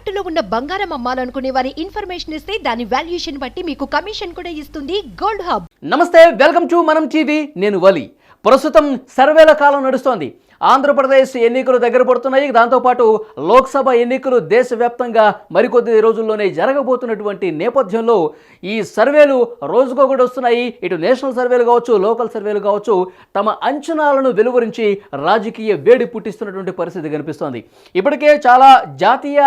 తాకట్టులో ఉన్న బంగారం అమ్మాలనుకునే వారి ఇన్ఫర్మేషన్ ఇస్తే దాని వాల్యుయేషన్ బట్టి మీకు కమిషన్ కూడా ఇస్తుంది గోల్డ్ హబ్. నమస్తే వెల్కమ్ టు మనం టీవీ. నేను వలి. ప్రస్తుతం సర్వేల కాలం నడుస్తోంది. ఆంధ్రప్రదేశ్ ఎన్నికలు దగ్గర పడుతున్నాయి. దాంతోపాటు లోక్సభ ఎన్నికలు దేశవ్యాప్తంగా మరికొద్ది రోజుల్లోనే జరగబోతున్నటువంటి నేపథ్యంలో ఈ సర్వేలు రోజుకొకటి వస్తున్నాయి. ఇటు నేషనల్ సర్వేలు కావచ్చు లోకల్ సర్వేలు కావచ్చు తమ అంచనాలను వెలువరించి రాజకీయ వేడి పుట్టిస్తున్నటువంటి పరిస్థితి కనిపిస్తోంది. ఇప్పటికే చాలా జాతీయ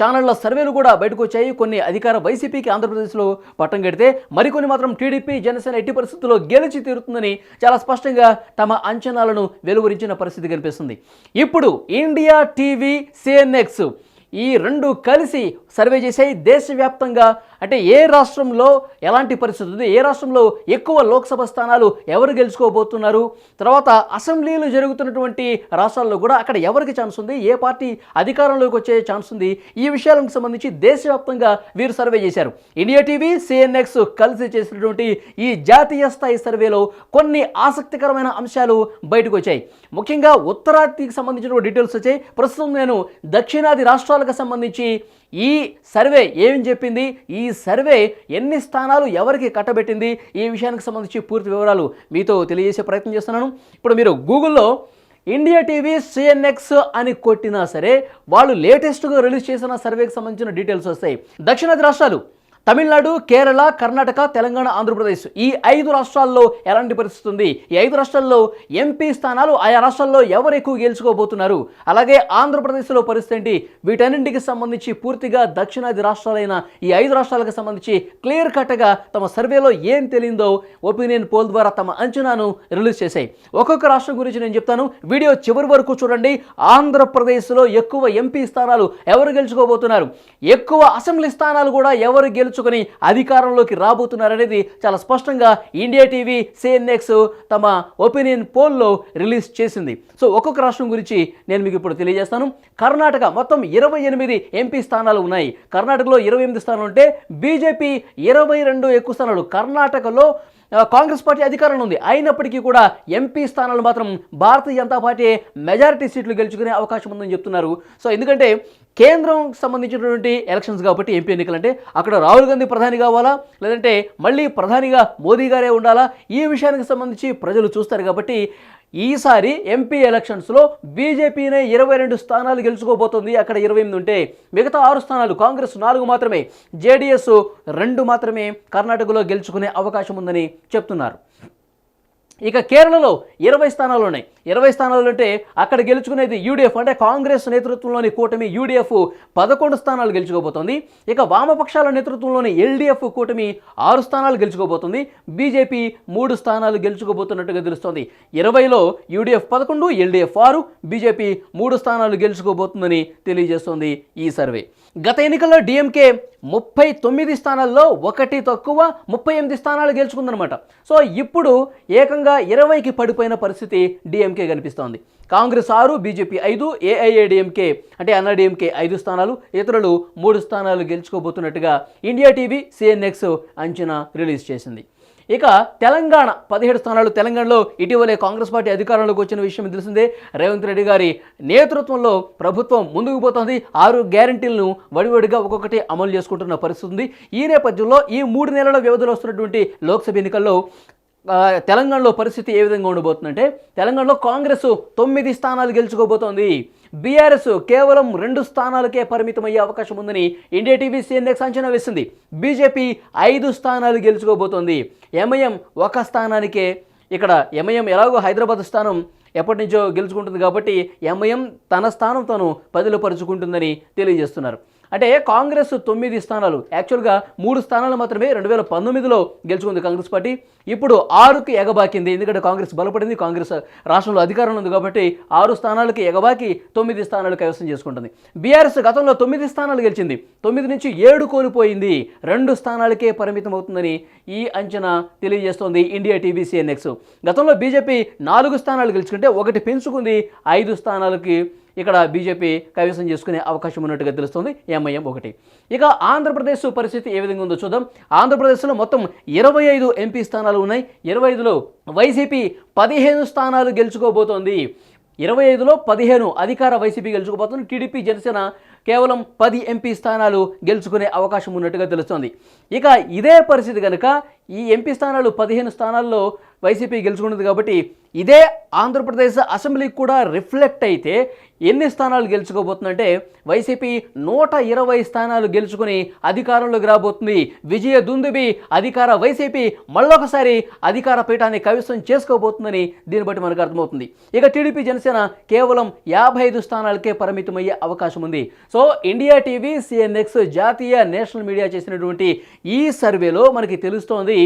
ఛానళ్ళ సర్వేలు కూడా బయటకు వచ్చాయి కొన్ని అధికార వైసీపీకి ఆంధ్రప్రదేశ్లో పట్టం కడితే మరికొన్ని మాత్రం టీడీపీ జనసేన ఎట్టి పరిస్థితుల్లో గెలిచి తీరుతుందని చాలా స్పష్టంగా తమ అంచనాలను వెలువరించిన పరిస్థితి కనిపిస్తుంది. ఇప్పుడు ఇండియా టీవీ సిఎన్ఎక్స్ ఈ రెండు కలిసి సర్వే చేసాయి దేశవ్యాప్తంగా అంటే ఏ రాష్ట్రంలో ఎలాంటి పరిస్థితి ఉంది? ఏ రాష్ట్రంలో ఎక్కువ లోక్సభ స్థానాలు ఎవరు గెలుచుకోబోతున్నారు? తర్వాత అసెంబ్లీలు జరుగుతున్నటువంటి రాష్ట్రాల్లో కూడా అక్కడ ఎవరికి ఛాన్స్ ఉంది? ఏ పార్టీ అధికారంలోకి వచ్చే ఛాన్స్ ఉంది? ఈ విషయాలకు సంబంధించి దేశవ్యాప్తంగా వీరు సర్వే చేశారు. ఇండియా టీవీ సిఎన్ఎక్స్ కలిసి చేసినటువంటి ఈ జాతీయ స్థాయి సర్వేలో కొన్ని ఆసక్తికరమైన అంశాలు బయటకు వచ్చాయి. ముఖ్యంగా ఉత్తరాదికి సంబంధించిన డీటెయిల్స్ వచ్చాయి. ప్రస్తుతం నేను దక్షిణాది రాష్ట్రాలకు సంబంధించి ఈ సర్వే ఏం చెప్పింది? ఈ సర్వే ఎన్ని స్థానాలు ఎవరికి కట్టబెట్టింది? ఈ విషయానికి సంబంధించి పూర్తి వివరాలు మీతో తెలియజేసే ప్రయత్నం చేస్తున్నాను. ఇప్పుడు మీరు గూగుల్లో ఇండియా టీవీ సిఎన్ఎక్స్ అని కొట్టినా సరే వాళ్ళు లేటెస్ట్గా రిలీజ్ చేసిన సర్వేకి సంబంధించిన డీటెయిల్స్ వస్తాయి. దక్షిణాది రాష్ట్రాలు తమిళనాడు కేరళ కర్ణాటక తెలంగాణ ఆంధ్రప్రదేశ్ ఈ ఐదు రాష్ట్రాల్లో ఎలాంటి పరిస్థితి ఉంది? ఈ ఐదు రాష్ట్రాల్లో ఎంపీ స్థానాలు ఆయా రాష్ట్రాల్లో ఎవరు ఎక్కువ గెలుచుకోబోతున్నారు? అలాగే ఆంధ్రప్రదేశ్లో పరిస్థితి ఏంటి? వీటన్నింటికి సంబంధించి పూర్తిగా దక్షిణాది రాష్ట్రాలైన ఈ ఐదు రాష్ట్రాలకు సంబంధించి క్లియర్ కట్గా తమ సర్వేలో ఏం తెలియందో ఒపీనియన్ పోల్ ద్వారా తమ అంచనాను రిలీజ్ చేశాయి. ఒక్కొక్క రాష్ట్రం గురించి నేను చెప్తాను. వీడియో చివరి వరకు చూడండి. ఆంధ్రప్రదేశ్లో ఎక్కువ ఎంపీ స్థానాలు ఎవరు గెలుచుకోబోతున్నారు? ఎక్కువ అసెంబ్లీ స్థానాలు కూడా ఎవరు గెలు గెలుచుకొని అధికారంలోకి రాబోతున్నారనేది చాలా స్పష్టంగా ఇండియా టీవీ సిఎన్ఎక్స్ తమ ఒపీనియన్ పోల్లో రిలీజ్ చేసింది. సో ఒక్కొక్క రాష్ట్రం గురించి నేను మీకు ఇప్పుడు తెలియజేస్తాను. కర్ణాటక మొత్తం ఇరవై ఎనిమిది ఎంపీ స్థానాలు ఉన్నాయి. కర్ణాటకలో ఇరవై ఎనిమిది స్థానాలు ఉంటే బీజేపీ ఇరవై రెండు ఎక్కువ స్థానాలు. కర్ణాటకలో కాంగ్రెస్ పార్టీ అధికారంలో ఉంది. అయినప్పటికీ కూడా ఎంపీ స్థానాలు మాత్రం భారతీయ జనతా పార్టీ మెజారిటీ సీట్లు గెలుచుకునే అవకాశం ఉందని చెప్తున్నారు. సో ఎందుకంటే కేంద్రం సంబంధించినటువంటి ఎలక్షన్స్ కాబట్టి ఎంపీ ఎన్నికలు అంటే అక్కడ రాహుల్ గాంధీ ప్రధాని కావాలా? లేదంటే మళ్ళీ ప్రధానిగా మోదీ గారే ఉండాలా? ఈ విషయానికి సంబంధించి ప్రజలు చూస్తారు కాబట్టి ఈసారి ఎంపీ ఎలక్షన్స్లో బీజేపీనే ఇరవై రెండు స్థానాలు గెలుచుకోబోతుంది. అక్కడ ఇరవై ఎనిమిది ఉంటే మిగతా ఆరు స్థానాలు కాంగ్రెస్ నాలుగు మాత్రమే జేడీఎస్ రెండు మాత్రమే కర్ణాటకలో గెలుచుకునే అవకాశం ఉందని చెప్తున్నారు. ఇక కేరళలో ఇరవై స్థానాలు ఉన్నాయి. ఇరవై స్థానాలు అంటే అక్కడ గెలుచుకునేది యూడీఎఫ్. అంటే కాంగ్రెస్ నేతృత్వంలోని కూటమి యూడీఎఫ్ పదకొండు స్థానాలు గెలుచుకోబోతోంది. ఇక వామపక్షాల నేతృత్వంలోని ఎల్డీఎఫ్ కూటమి ఆరు స్థానాలు గెలుచుకోబోతుంది. బీజేపీ మూడు స్థానాలు గెలుచుకోబోతున్నట్టుగా తెలుస్తోంది. ఇరవైలో యూడీఎఫ్ పదకొండు ఎల్డీఎఫ్ ఆరు బీజేపీ మూడు స్థానాలు గెలుచుకోబోతుందని తెలియజేస్తోంది ఈ సర్వే. గత ఎన్నికల్లో డిఎంకే ముప్పై తొమ్మిది స్థానాల్లో ఒకటి తక్కువ ముప్పై ఎనిమిది స్థానాలు గెలుచుకుందనమాట సో ఇప్పుడు ఏకంగా ఇరవైకి పడిపోయిన పరిస్థితి డిఎం డిఎంకే కనిపిస్తోంది కాంగ్రెస్ ఆరు బీజేపీ ఐదు ఏఐఏడిఎంకే అంటే అన్నాడీఎంకే ఐదు స్థానాలు ఇతరులు మూడు స్థానాలు గెలుచుకోబోతున్నట్టుగా ఇండియా టీవీ సిఎన్ఎక్స్ అంచనా రిలీజ్ చేసింది. ఇక తెలంగాణ పదిహేడు స్థానాలు తెలంగాణలో ఇటీవలే కాంగ్రెస్ పార్టీ అధికారంలోకి వచ్చిన విషయం తెలిసిందే. రేవంత్ రెడ్డి గారి నేతృత్వంలో ప్రభుత్వం ముందుకు పోతోంది. ఆరు గ్యారంటీలను వడివడిగా ఒక్కొక్కటి అమలు చేసుకుంటున్న పరిస్థితి ఉంది. ఈ నేపథ్యంలో ఈ మూడు నెలల వ్యవధిలో వస్తున్నటువంటి లోక్సభ ఎన్నికల్లో తెలంగాణలో పరిస్థితి ఏ విధంగా ఉండబోతుందంటే తెలంగాణలో కాంగ్రెస్ తొమ్మిది స్థానాలు గెలుచుకోబోతోంది. బీఆర్ఎస్ కేవలం రెండు స్థానాలకే పరిమితం అయ్యే అవకాశం ఉందని ఇండియా టీవీ సిఎన్ఎక్స్ అంచనా వేసింది. బీజేపీ ఐదు స్థానాలు గెలుచుకోబోతోంది. ఎంఐఎం ఒక స్థానానికే. ఇక్కడ ఎంఐఎం ఎలాగో హైదరాబాద్ స్థానం ఎప్పటి నుంచో గెలుచుకుంటుంది కాబట్టి ఎంఐఎం తన స్థానం తను పదిలపరుచుకుంటుందని తెలియజేస్తున్నారు. అంటే కాంగ్రెస్ తొమ్మిది స్థానాలు. యాక్చువల్గా మూడు స్థానాలు మాత్రమే రెండు వేల పంతొమ్మిదిలో గెలుచుకుంది కాంగ్రెస్ పార్టీ. ఇప్పుడు ఆరుకి ఎగబాకింది. ఎందుకంటే కాంగ్రెస్ బలపడింది. కాంగ్రెస్ రాష్ట్రంలో అధికారంలో ఉంది కాబట్టి ఆరు స్థానాలకి ఎగబాకి తొమ్మిది స్థానాలు కైవసం చేసుకుంటుంది. బీఆర్ఎస్ గతంలో తొమ్మిది స్థానాలు గెలిచింది. తొమ్మిది నుంచి ఏడు కోల్పోయింది. రెండు స్థానాలకే పరిమితం అవుతుందని ఈ అంచనా తెలియజేస్తోంది ఇండియా టీవీ సిఎన్ఎక్స్ గతంలో బీజేపీ నాలుగు స్థానాలు గెలుచుకుంటే ఒకటి పెంచుకుంది. ఐదు స్థానాలకి ఇక్కడ బీజేపీ కైవసం చేసుకునే అవకాశం ఉన్నట్టుగా తెలుస్తుంది. ఎంఐఎం ఒకటి. ఇక ఆంధ్రప్రదేశ్ పరిస్థితి ఏ విధంగా ఉందో చూద్దాం. ఆంధ్రప్రదేశ్లో మొత్తం ఇరవై ఐదు ఎంపీ స్థానాలు ఉన్నాయి. ఇరవై ఐదులో వైసీపీ పదిహేను స్థానాలు గెలుచుకోబోతోంది. ఇరవై ఐదులో పదిహేను అధికార వైసీపీ గెలుచుకోబోతుంది. టీడీపీ జనసేన కేవలం పది ఎంపీ స్థానాలు గెలుచుకునే అవకాశం ఉన్నట్టుగా తెలుస్తోంది. ఇక ఇదే పరిస్థితి కనుక ఈ ఎంపీ స్థానాలు పదిహేను స్థానాల్లో వైసీపీ గెలుచుకున్నది కాబట్టి ఇదే ఆంధ్రప్రదేశ్ అసెంబ్లీకి కూడా రిఫ్లెక్ట్ అయితే ఎన్ని స్థానాలు గెలుచుకోబోతుందంటే వైసీపీ నూట ఇరవై స్థానాలు గెలుచుకుని అధికారంలోకి రాబోతుంది. విజయ దుందుబి అధికార వైసీపీ మళ్ళొకసారి అధికార పీఠాన్ని కవిత్వం చేసుకోబోతుందని దీన్ని బట్టి మనకు అర్థమవుతుంది. ఇక టీడీపీ జనసేన కేవలం యాభై ఐదు స్థానాలకే పరిమితమయ్యే అవకాశం ఉంది. సో ఇండియా టీవీ సిఎన్ఎక్స్ జాతీయ నేషనల్ మీడియా చేసినటువంటి ఈ సర్వేలో మనకి తెలుస్తోంది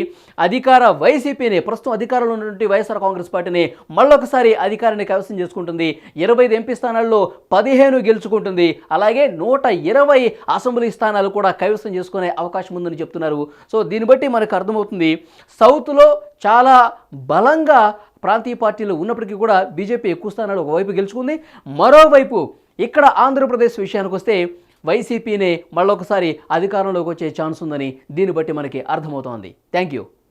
అధికార వైసీపీని ప్రస్తుతం అధికారంలో ఉన్నటువంటి వైఎస్ఆర్ కాంగ్రెస్ పార్టీని మళ్ళొకసారి అధికారాన్ని కైవసం చేసుకుంటుంది. ఇరవై ఐదు ఎంపీ స్థానాల్లో పదిహేను గెలుచుకుంటుంది. అలాగే నూట ఇరవై అసెంబ్లీ స్థానాలు కూడా కైవసం చేసుకునే అవకాశం ఉందని చెప్తున్నారు. సో దీన్ని బట్టి మనకు అర్థమవుతుంది సౌత్లో చాలా బలంగా ప్రాంతీయ పార్టీలు ఉన్నప్పటికీ కూడా బీజేపీ ఎక్కువ స్థానాలు ఒకవైపు గెలుచుకుంది. మరోవైపు ఇక్కడ ఆంధ్రప్రదేశ్ విషయానికి వస్తే వైసీపీనే మళ్ళొకసారి అధికారంలోకి వచ్చే ఛాన్స్ ఉందని దీన్ని బట్టి మనకి అర్థమవుతోంది. Thank you.